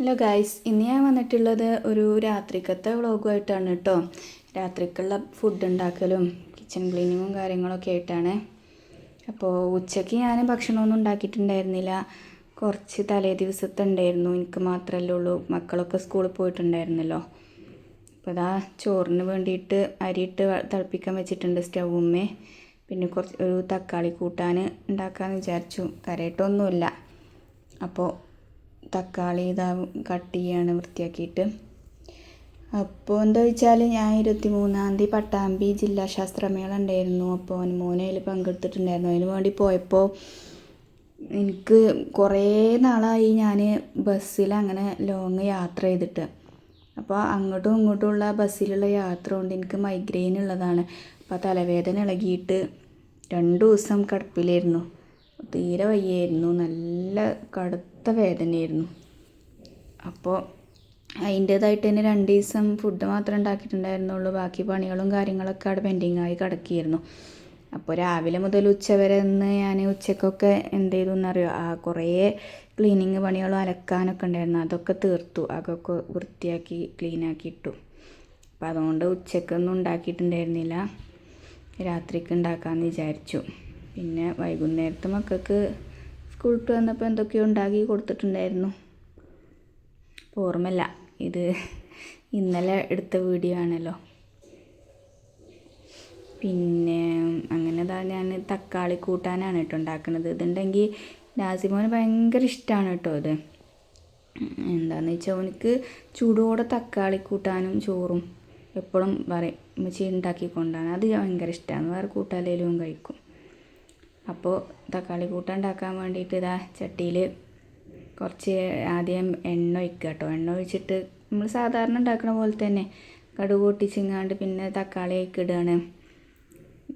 Hello guys ഇന്ന് ഞാൻ വന്നിട്ടുള്ളത് ഒരു രാത്രിക്കത്തെ വ്ളോഗുമായിട്ടാണ് കേട്ടോ രാത്രിക്കുള്ള ഫുഡ് ഉണ്ടാക്കലും കിച്ചൺ ക്ലീനിങ്ങും കാര്യങ്ങളൊക്കെ ആയിട്ടാണ്. അപ്പോൾ ഉച്ചയ്ക്ക് ഞാൻ ഭക്ഷണമൊന്നും ഉണ്ടാക്കിയിട്ടുണ്ടായിരുന്നില്ല. കുറച്ച് തലേ ദിവസത്തെ ഉണ്ടായിരുന്നു. എനിക്ക് മാത്രമല്ലേ ഉള്ളൂ. മക്കളൊക്കെ സ്കൂളിൽ പോയിട്ടുണ്ടായിരുന്നല്ലോ. അപ്പോൾ അതാ ചോറിന് വേണ്ടിയിട്ട് അരിയിട്ട് തിളപ്പിക്കാൻ വെച്ചിട്ടുണ്ട് സ്റ്റൗമ്മേ പിന്നെ കുറച്ച് ഒരു തക്കാളി കൂട്ടാൻ ഉണ്ടാക്കാമെന്ന് വിചാരിച്ചു. കരയിട്ടൊന്നുമില്ല അപ്പോൾ തക്കാളി ഇതാ കട്ട് ചെയ്യാണ് വൃത്തിയാക്കിയിട്ട്. അപ്പോൾ എന്താ വെച്ചാൽ ഞാൻ ഇരുപത്തി മൂന്നാം തീയതി പട്ടാമ്പി ജില്ലാ ശാസ്ത്രമേള ഉണ്ടായിരുന്നു. അപ്പോൾ അവൻ മോനെ അതിൽ പങ്കെടുത്തിട്ടുണ്ടായിരുന്നു. അതിന് വേണ്ടി പോയപ്പോൾ എനിക്ക് കുറേ നാളായി ഞാൻ ബസ്സിൽ അങ്ങനെ ലോങ് യാത്ര ചെയ്തിട്ട്. അപ്പോൾ അങ്ങോട്ടും ഇങ്ങോട്ടുമുള്ള ബസ്സിലുള്ള യാത്ര കൊണ്ട് എനിക്ക് മൈഗ്രെയിൻ ഉള്ളതാണ്. അപ്പോൾ തലവേദന ഇളകിയിട്ട് രണ്ട് ദിവസം കിടപ്പിലായിരുന്നു. തീരെ വയ്യായിരുന്നു. നല്ല കടുത്ത വേദനയായിരുന്നു. അപ്പോൾ അതിന്റേതായിട്ട് തന്നെ രണ്ട് ദിവസം ഫുഡ് മാത്രമേ ഉണ്ടാക്കിയിട്ടുണ്ടായിരുന്നുള്ളൂ. ബാക്കി പണികളും കാര്യങ്ങളൊക്കെ അവിടെ പെൻഡിങ് ആയി കിടക്കിയിരുന്നു അപ്പോൾ രാവിലെ മുതൽ ഉച്ചവരെ നിന്ന് ഞാൻ ഉച്ചക്കൊക്കെ എന്ത് ചെയ്തു എന്നറിയോ? ആ കുറേ ക്ലീനിങ് പണികളും അലക്കാനൊക്കെ ഉണ്ടായിരുന്നു. അതൊക്കെ തീർത്തു. അതൊക്കെ വൃത്തിയാക്കി ക്ലീനാക്കി ഇട്ടു. അപ്പം അതുകൊണ്ട് ഉച്ചക്കൊന്നും ഉണ്ടാക്കിയിട്ടുണ്ടായിരുന്നില്ല. രാത്രിക്ക് ഉണ്ടാക്കാമെന്ന് വിചാരിച്ചു. പിന്നെ വൈകുന്നേരത്തെ മക്കൾക്ക് സ്കൂൾ വിട്ട് വന്നപ്പോൾ എന്തൊക്കെയോ ഉണ്ടാക്കി കൊടുത്തിട്ടുണ്ടായിരുന്നു. ഇപ്പോൾ ഓർമ്മയില്ല. ഇത് ഇന്നലെ എടുത്ത വീഡിയോ ആണല്ലോ. പിന്നെ അങ്ങനെ ഇതാ ഞാൻ തക്കാളി കൂട്ടാനാണ് കേട്ടോ ഉണ്ടാക്കുന്നത്. ഇതുണ്ടെങ്കിൽ നാസിമോന് ഭയങ്കര ഇഷ്ടമാണ് കേട്ടോ ഇത്. എന്താണെന്ന് വെച്ചാൽ അവനക്ക് ചൂടോടെ തക്കാളി കൂട്ടാനും ചോറും എപ്പോഴും പറയും ഉമ്മച്ചി ഉണ്ടാക്കിക്കൊണ്ടാണ്. അത് ഭയങ്കര ഇഷ്ടമാണ് വേറെ കൂട്ടാലേലും കഴിക്കും. അപ്പോൾ തക്കാളി കൂട്ട ഉണ്ടാക്കാൻ വേണ്ടിയിട്ട് ഇതാ ചട്ടിയിൽ കുറച്ച് ആദ്യം എണ്ണ ഒഴിക്കുക കേട്ടോ. എണ്ണ ഒഴിച്ചിട്ട് നമ്മൾ സാധാരണ ഉണ്ടാക്കുന്ന പോലെ തന്നെ കടുക് പൊട്ടിച്ചിങ്ങാണ്ട് പിന്നെ തക്കാളി ഒക്കെ ഇടുകയാണ്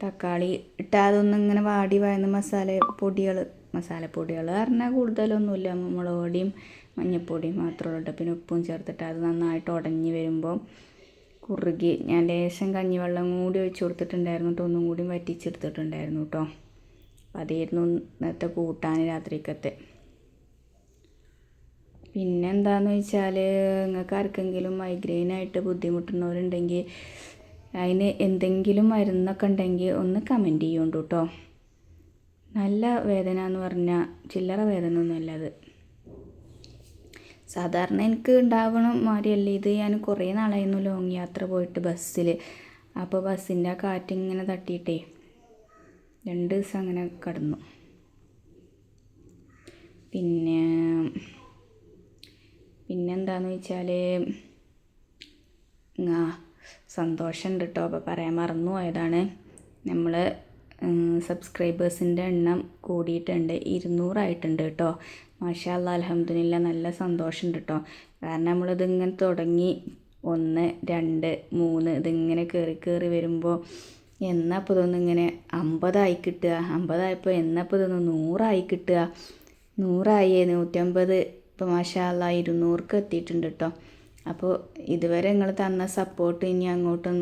തക്കാളി ഇട്ടാതൊന്നും ഇങ്ങനെ വാടി വഴന്ന് മസാല പൊടികൾ മസാലപ്പൊടികൾ പറഞ്ഞാൽ കൂടുതലൊന്നുമില്ല. മുളക് പൊടിയും മഞ്ഞൾപ്പൊടിയും മാത്രമേ ഉള്ളൂ പിന്നെ ഉപ്പും ചേർത്തിട്ട് അത് നന്നായിട്ട് ഉടഞ്ഞ് വരുമ്പോൾ കുറുകി ഞാൻ ലേശം കഞ്ഞിവെള്ളം കൂടി ഒഴിച്ച് കൊടുത്തിട്ടുണ്ടായിരുന്നു കേട്ടോ. ഒന്നും കൂടി വറ്റിച്ചെടുത്തിട്ടുണ്ടായിരുന്നു കേട്ടോ. അപ്പം അതായിരുന്നു ഇന്നത്തെ കൂട്ടാൻ രാത്രിക്കത്തെ. പിന്നെ എന്താന്ന് വെച്ചാൽ നിങ്ങൾക്ക് ആർക്കെങ്കിലും മൈഗ്രെയിനായിട്ട് ബുദ്ധിമുട്ടുന്നവരുണ്ടെങ്കിൽ അതിന് എന്തെങ്കിലും മരുന്നൊക്കെ ഉണ്ടെങ്കിൽ ഒന്ന് കമന്റ് ചെയ്യുന്നുണ്ട് കേട്ടോ നല്ല വേദന എന്ന് പറഞ്ഞാൽ ചില്ലറ വേദന ഒന്നുമല്ല അത്. സാധാരണ എനിക്ക് ഉണ്ടാവണം മാതിരിയല്ല. ഇത് ഞാൻ കുറേ നാളായിരുന്നു ലോങ് യാത്ര പോയിട്ട് ബസ്സിൽ അപ്പോൾ ബസ്സിന്റെ ആ കാറ്റ് ഇങ്ങനെ തട്ടിയിട്ടേ രണ്ട് ദിവസം അങ്ങനെ കടന്നു. പിന്നെ പിന്നെന്താന്ന് വെച്ചാൽ സന്തോഷമുണ്ട് കേട്ടോ അപ്പോൾ പറയാൻ മറന്നു പോയതാണ്. നമ്മൾ സബ്സ്ക്രൈബേഴ്സിന്റെ എണ്ണം കൂടിയിട്ടുണ്ട്. ഇരുന്നൂറായിട്ടുണ്ട് കേട്ടോ. മാഷാല്ല അലഹമ്മദില്ല നല്ല സന്തോഷമുണ്ട് കേട്ടോ കാരണം നമ്മളിതിങ്ങനെ തുടങ്ങി ഒന്ന് രണ്ട് മൂന്ന് ഇതിങ്ങനെ കയറി കയറി വരുമ്പോൾ എന്നപ്പോൾ ഇതൊന്നും ഇങ്ങനെ അമ്പതായി കിട്ടുക. അമ്പതായപ്പോൾ എന്നപ്പോൾ ഇതൊന്ന് നൂറായി കിട്ടുക. നൂറായി നൂറ്റമ്പത് ഇപ്പോൾ മാഷാ അല്ലാ ഇരുന്നൂർക്ക് എത്തിയിട്ടുണ്ട് കേട്ടോ അപ്പോൾ ഇതുവരെ നിങ്ങൾ തന്ന സപ്പോർട്ട് ഇനി അങ്ങോട്ടും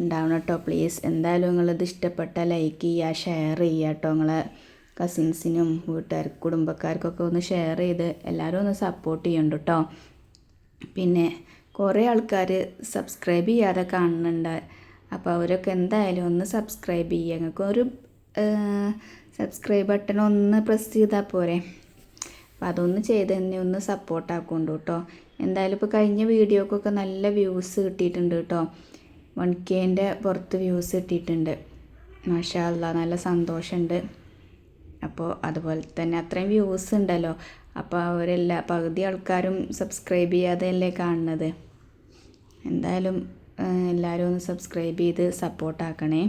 ഉണ്ടാവണം കേട്ടോ പ്ലീസ് എന്തായാലും നിങ്ങളിത് ഇഷ്ടപ്പെട്ട ലൈക്ക് ചെയ്യുക ഷെയർ ചെയ്യുക കേട്ടോ നിങ്ങളെ കസിൻസിനും വീട്ടുകാർക്ക് കുടുംബക്കാർക്കൊക്കെ ഒന്ന് ഷെയർ ചെയ്ത് എല്ലാവരും ഒന്ന് സപ്പോർട്ട് ചെയ്യണ്ട കേട്ടോ പിന്നെ കുറേ ആൾക്കാർ സബ്സ്ക്രൈബ് ചെയ്യാതെ കാണുന്നുണ്ട്. അപ്പോൾ അവരൊക്കെ എന്തായാലും ഒന്ന് സബ്സ്ക്രൈബ് ചെയ്യുക. ഞങ്ങൾക്ക് ഒരു സബ്സ്ക്രൈബ് ബട്ടൺ ഒന്ന് പ്രസ് ചെയ്താൽ പോരെ. അപ്പം അതൊന്ന് ചെയ്ത് തന്നെ ഒന്ന് സപ്പോർട്ട് ആക്കുന്നുണ്ട് കേട്ടോ എന്തായാലും ഇപ്പോൾ കഴിഞ്ഞ വീഡിയോക്കൊക്കെ നല്ല വ്യൂസ് കിട്ടിയിട്ടുണ്ട് കേട്ടോ വൺ കെന്റെ പുറത്ത് വ്യൂസ് കിട്ടിയിട്ടുണ്ട്. മാഷാ നല്ല സന്തോഷമുണ്ട്. അപ്പോൾ അതുപോലെ തന്നെ അത്രയും വ്യൂസ് ഉണ്ടല്ലോ. അപ്പോൾ അവരെല്ലാ പകുതി ആൾക്കാരും സബ്സ്ക്രൈബ് ചെയ്യാതെയല്ലേ കാണുന്നത്. എന്തായാലും എല്ലാവരും ഒന്ന് സബ്സ്ക്രൈബ് ചെയ്ത് സപ്പോർട്ടാക്കണേ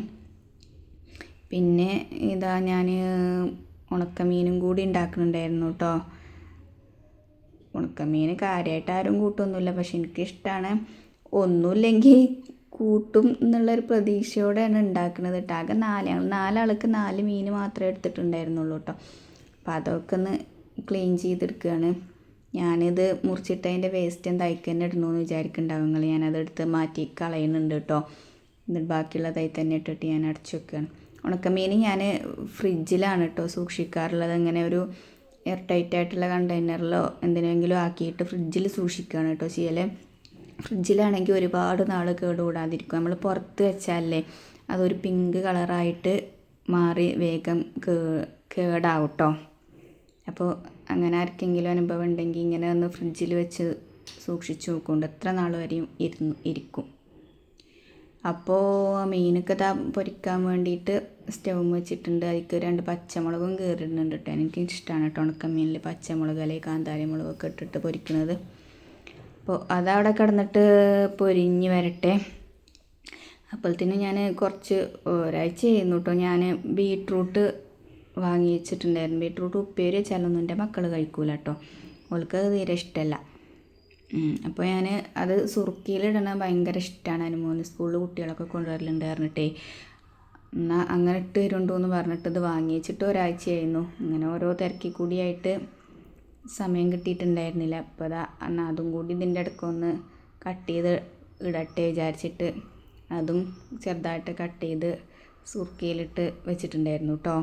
പിന്നെ ഇതാ ഞാൻ ഉണക്കമീനും കൂടി ഉണ്ടാക്കുന്നുണ്ടായിരുന്നു കേട്ടോ ഉണക്കമീൻ കാര്യമായിട്ട് ആരും കൂട്ടൊന്നുമില്ല പക്ഷെ എനിക്കിഷ്ടമാണ് ഒന്നുമില്ലെങ്കിൽ കൂട്ടും എന്നുള്ളൊരു പ്രതീക്ഷയോടെയാണ് ഉണ്ടാക്കുന്നത് കേട്ടോ ആകെ നാല് നാലാൾക്ക് നാല് മീൻ മാത്രമേ എടുത്തിട്ടുണ്ടായിരുന്നുള്ളൂ കേട്ടോ അപ്പോൾ അതൊക്കെ ഒന്ന് ക്ലീൻ ചെയ്തെടുക്കുകയാണ്. ഞാനിത് മുറിച്ചിട്ടതിന്റെ വേസ്റ്റ് എന്തായിക്ക് തന്നെ ഇടണമെന്ന് വിചാരിക്കുന്നുണ്ടാവും നിങ്ങൾ ഞാനതെടുത്ത് മാറ്റി കളയുന്നുണ്ട് കേട്ടോ എന്നിട്ട് ബാക്കിയുള്ളതായി തന്നെ ഇട്ടിട്ട് ഞാൻ അടച്ചു വെക്കുകയാണ് ഉണക്കമീൻ ഞാൻ ഫ്രിഡ്ജിലാണ് കേട്ടോ സൂക്ഷിക്കാറുള്ളത്. അങ്ങനെ ഒരു എയർ ടൈറ്റ് ആയിട്ടുള്ള കണ്ടെയ്നറിലോ എന്തിനെങ്കിലും ആക്കിയിട്ട് ഫ്രിഡ്ജിൽ സൂക്ഷിക്കുകയാണ് കേട്ടോ ചെയ്യൽ ഫ്രിഡ്ജിലാണെങ്കിൽ ഒരുപാട് നാൾ കേടുകൂടാതിരിക്കും. നമ്മൾ പുറത്ത് വെച്ചാലേ അതൊരു പിങ്ക് കളറായിട്ട് മാറി വേഗം കേ കേടാവും കേട്ടോ അപ്പോൾ അങ്ങനെ ആർക്കെങ്കിലും അനുഭവം ഉണ്ടെങ്കിൽ ഇങ്ങനെ ഒന്ന് ഫ്രിഡ്ജിൽ വെച്ച് സൂക്ഷിച്ച് നോക്കുന്നുണ്ട്. എത്ര നാൾ വരെയും ഇരുന്ന് ഇരിക്കും. അപ്പോൾ മീനൊക്കെ ഇതാ പൊരിക്കാൻ വേണ്ടിയിട്ട് സ്റ്റവ് വെച്ചിട്ടുണ്ട്. അതിലേക്ക് രണ്ട് പച്ചമുളകും കയറിയിടുന്നുണ്ട് കേട്ടോ. എനിക്ക് ഇഷ്ടമാണ് കേട്ടോ ഉണക്കമീനിൽ പച്ചമുളക് അല്ലെങ്കിൽ കാന്താരി മുളകൊക്കെ ഇട്ടിട്ട് പൊരിക്കുന്നത്. അപ്പോൾ അതവിടെ കിടന്നിട്ട് പൊരിഞ്ഞ് വരട്ടെ. അപ്പോഴത്തേനും ഞാൻ കുറച്ച് ഒരാഴ്ച ചെയ്യുന്നു കേട്ടോ. ഞാൻ ബീട്രൂട്ട് വാങ്ങി വെച്ചിട്ടുണ്ടായിരുന്നു ബീട്രൂട്ട് ഉപ്പേരി വെച്ചാലൊന്നും എന്റെ മക്കൾ കഴിക്കൂല കേട്ടോ ഓൾക്ക് അത് തീരെ ഇഷ്ടമല്ല അപ്പോൾ ഞാൻ അത് സുറുക്കിയിലിടണ ഭയങ്കര ഇഷ്ടമാണ് അനുമോന് സ്കൂളിൽ കുട്ടികളൊക്കെ കൊണ്ടുവരലുണ്ട് പറഞ്ഞിട്ടേ. എന്നാൽ അങ്ങനെ ഇട്ട് തരുണ്ടോ എന്ന് പറഞ്ഞിട്ട് ഇത് വാങ്ങി വെച്ചിട്ട് ഒരാഴ്ചയായിരുന്നു. അങ്ങനെ ഓരോ തിരക്കി കൂടിയായിട്ട് സമയം കിട്ടിയിട്ടുണ്ടായിരുന്നില്ല. അപ്പോൾ അതാ എന്നാൽ അതും കൂടി ഇതിന്റെ ഇടയ്ക്കൊന്ന് കട്ട് ചെയ്ത് ഇടട്ടെ വിചാരിച്ചിട്ട് അതും ചെറുതായിട്ട് കട്ട് ചെയ്ത് സുർക്കയിലിട്ട് വെച്ചിട്ടുണ്ടായിരുന്നു കേട്ടോ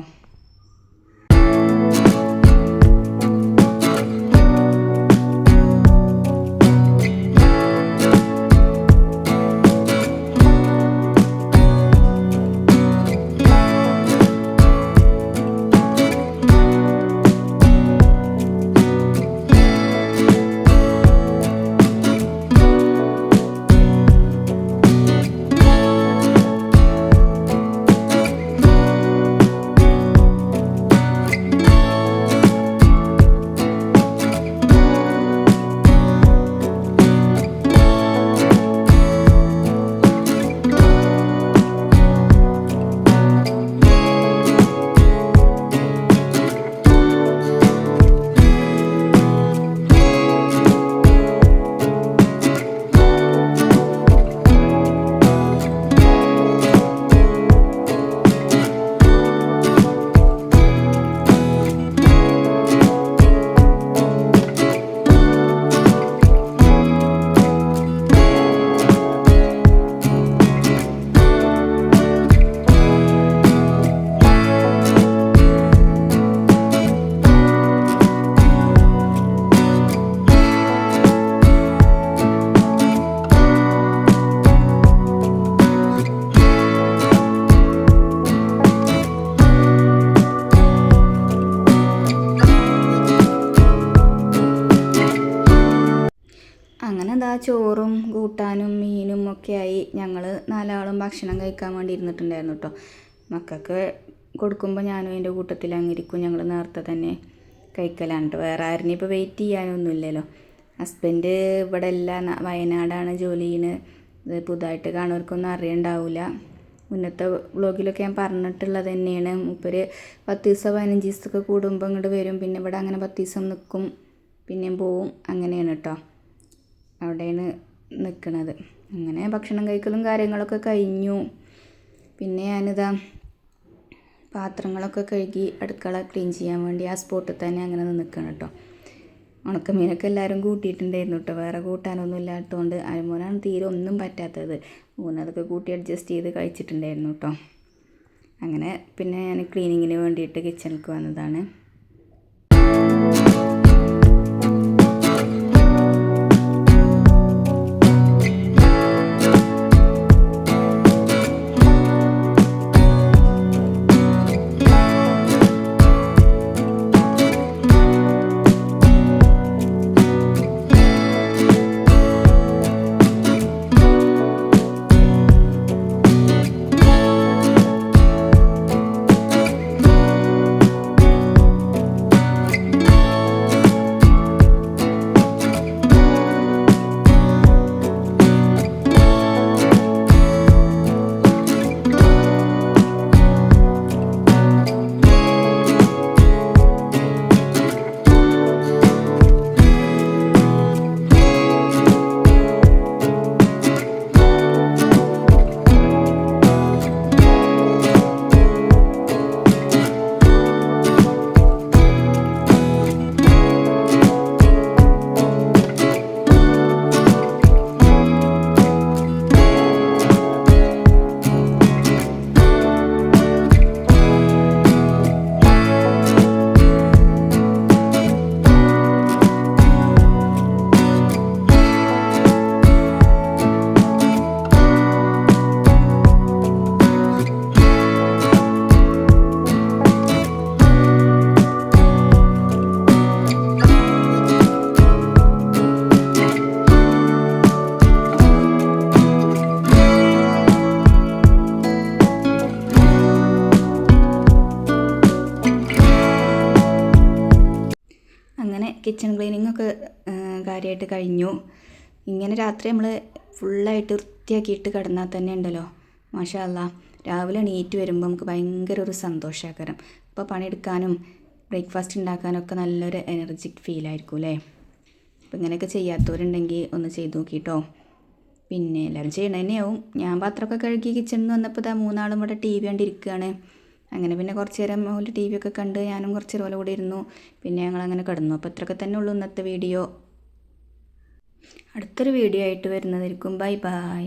ചോറും കൂട്ടാനും മീനും ഒക്കെയായി ഞങ്ങൾ നാലാളും ഭക്ഷണം കഴിക്കാൻ വേണ്ടി ഇരുന്നിട്ടുണ്ടായിരുന്നു കേട്ടോ മക്കൾക്ക് കൊടുക്കുമ്പോൾ ഞാനും എന്റെ കൂട്ടത്തിൽ അങ്ങിരിക്കും. ഞങ്ങൾ നേരത്തെ തന്നെ കഴിക്കലാണ് കേട്ടോ വേറെ ആരും ഇപ്പോൾ വെയിറ്റ് ചെയ്യാനൊന്നുമില്ലല്ലോ. ഹസ്ബൻഡ് ഇവിടെ അല്ല വയനാടാണ് ജോലി ചെയ്യുന്നത് പുതുതായിട്ട് കാണുന്നവർക്കൊന്നും അറിയണ്ടാവില്ല മുന്നത്തെ വ്ളോഗിലൊക്കെ ഞാൻ പറഞ്ഞിട്ടുള്ളത് തന്നെയാണ്. മൂപ്പര് പത്ത് ദിവസം പതിനഞ്ച് ദിവസമൊക്കെ കൂടുമ്പോൾ ഇങ്ങോട്ട് വരും. പിന്നെ ഇവിടെ അങ്ങനെ പത്ത് ദിവസം നിൽക്കും പിന്നെയും പോവും. അങ്ങനെയാണ് കേട്ടോ അവിടെയാണ് നിൽക്കുന്നത് അങ്ങനെ ഭക്ഷണം കഴിക്കലും കാര്യങ്ങളൊക്കെ കഴിഞ്ഞു. പിന്നെ ഞാനിതാ പാത്രങ്ങളൊക്കെ കഴുകി അടുക്കള ക്ലീൻ ചെയ്യാൻ വേണ്ടി ആ സ്പോട്ടിൽ തന്നെ അങ്ങനെ നിൽക്കണം കേട്ടോ ഉണക്കമീനൊക്കെ എല്ലാവരും കൂട്ടിയിട്ടുണ്ടായിരുന്നു കേട്ടോ വേറെ കൂട്ടാനൊന്നും ഇല്ലാത്തതുകൊണ്ട് അരുമോനാണ് തീരെ ഒന്നും പറ്റാത്തത്. മൂന്നതൊക്കെ കൂട്ടി അഡ്ജസ്റ്റ് ചെയ്ത് കഴിച്ചിട്ടുണ്ടായിരുന്നു കേട്ടോ അങ്ങനെ പിന്നെ ഞാൻ ക്ലീനിങ്ങിന് വേണ്ടിയിട്ട് കിച്ചണിലേക്ക് വന്നതാണ്. കിച്ചൺ ക്ലീനിങ് ഒക്കെ കാര്യമായിട്ട് കഴിഞ്ഞു. ഇങ്ങനെ രാത്രി നമ്മൾ ഫുള്ളായിട്ട് വൃത്തിയാക്കിയിട്ട് കിടന്നാൽ തന്നെ ഉണ്ടല്ലോ. മാഷാ അല്ലാ രാവിലെ എണീറ്റ് വരുമ്പോൾ നമുക്ക് ഭയങ്കര ഒരു സന്തോഷകരം അപ്പോൾ പണിയെടുക്കാനും ബ്രേക്ക്ഫാസ്റ്റ് ഉണ്ടാക്കാനൊക്കെ നല്ലൊരു എനർജിക് ഫീലായിരിക്കും അല്ലേ? അപ്പോൾ ഇങ്ങനെയൊക്കെ ചെയ്യാത്തവരുണ്ടെങ്കിൽ ഒന്ന് ചെയ്ത് നോക്കിട്ടോ. പിന്നെ എല്ലാവരും ചെയ്യണ തന്നെയാവും. ഞാൻ പാത്രമൊക്കെ കഴുകി കിച്ചണിൽ നിന്ന് വന്നപ്പോൾ ഇതാ മൂന്നാളും ഇവിടെ ടി വി കണ്ടിരിക്കുകയാണ് അങ്ങനെ പിന്നെ കുറച്ച് നേരം ഓൽ ടി വി ഒക്കെ കണ്ട് ഞാനും കുറച്ച് നേരം ഓല ഇരുന്നു. പിന്നെ ഞങ്ങൾ അങ്ങനെ കിടന്നു. അപ്പോൾ ഇത്രയൊക്കെ തന്നെ ഉള്ളൂ ഇന്നത്തെ വീഡിയോ. അടുത്തൊരു വീഡിയോ ആയിട്ട് വരുന്നതായിരിക്കും. Bye bye.